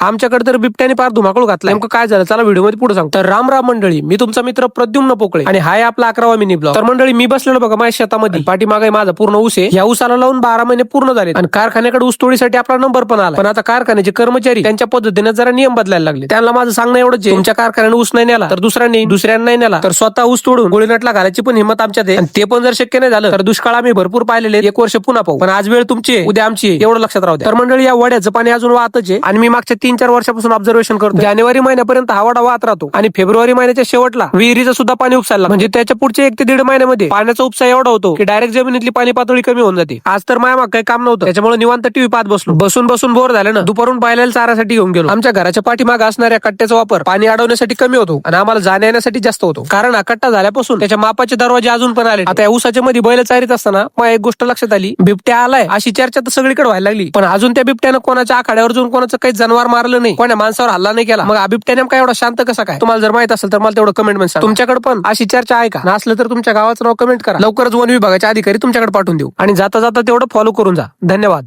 आमच्याकडे तर बिबट्याने फार धुमाकूळ घातला नेमकं काय झालं? चला व्हिडिओमध्ये पुढे सांगतो तर राम राम मंडळी मी तुमचा मित्र प्रद्युम्न पोकळे आणि हाय आपला अकरावा मिनी ब्लॉग तर मंडळी मी बसलेलो बघा माझ्या शेतामध्ये. पाठीमागे माझा पूर्ण ऊस आहे. या ऊसाला लावून बारा महिने पूर्ण झाले आणि कारखान्याकडे ऊस तोडीसाठी आपला नंबर पण आला पण आता कारखान्याचे कर्मचारी त्यांच्या पद्धतीने जरा नियम बदलायला लागले त्यांना माझं सांगणं एवढंच आहे, तुमच्या कारखान्याने ऊस नाही नेला तर दुसऱ्यांनी दुसऱ्यांना नाही नेला तर स्वतः ऊस तोडून गोळीनटला घालायची पण हिंमत आमच्यात आहे. आणि ते पण जर शक्य नाही झालं तर दुष्काळ आम्ही भरपूर पाहिलेले एक वर्ष पुन्हा पाहू. पण आज वेळ तुमची उद्या आमची एवढं लक्षात राहू तर मंडळी या वड्याचं पाणी अजून वाहतच आहे. आणि मी मागच्या तीन चार वर्षापासून ऑब्झर्वेशन करतो जानेवारी महिन्यापर्यंत हा वाहत राहतो. आणि फेब्रुवारी महिन्याच्या शेवटला विहिरीचं सुद्धा पाणी उपसायला म्हणजे त्याच्या पुढच्या एक ते दीड महिन्यामध्ये पाण्याचा उपसा एवढा होतो की डायरेक्ट जमिनीतली पाणी पातळी कमी होऊन जाते. आज तर माया काही काम नव्हतं. त्याच्यामुळे निवांत टीव्ही पाहत बसलो. बसून बसून बोर झाले ना. दुपारून पाहिलेला चारासाठी घेऊन गेलो. आमच्या घराच्या पाठीमागे असणाऱ्या कट्ट्याचा वापर पाणी अडवण्यासाठी कमी होतो आणि आम्हाला जाण्या येण्यासाठी जास्त होतो. कारण हा कट्टा झाल्यापासून त्याच्या मापाचे दरवाजे अजून पण आले आता या ऊसाच्या मध्ये बैल चारीत असताना मग एक गोष्ट लक्षात आली. बिबट्या आलाय. अशी चर्चा तर सगळीकडे व्हायला लागली. पण अजून त्या बिबट्यानं कोणाच्या आखाड्यावर जाऊन कोणाचं काही जनावर मारलं नाही. कोणा माणसावर हल्ला नाही केला. मग हा काय एवढा शांत कसा काय? तुम्हाला जर माहीत असेल तर मला तेवढं कमेंटमध्ये तुमच्याकडे पण अशी चर्चा आहे का? नसलं तर तुमच्या गावाचं नाव कमेंट करा. लवकरच वन विभागाचे अधिकारी तुमच्याकडे पाठवून देऊ. आणि जाता जाता तेवढं फॉलो करून जा. धन्यवाद.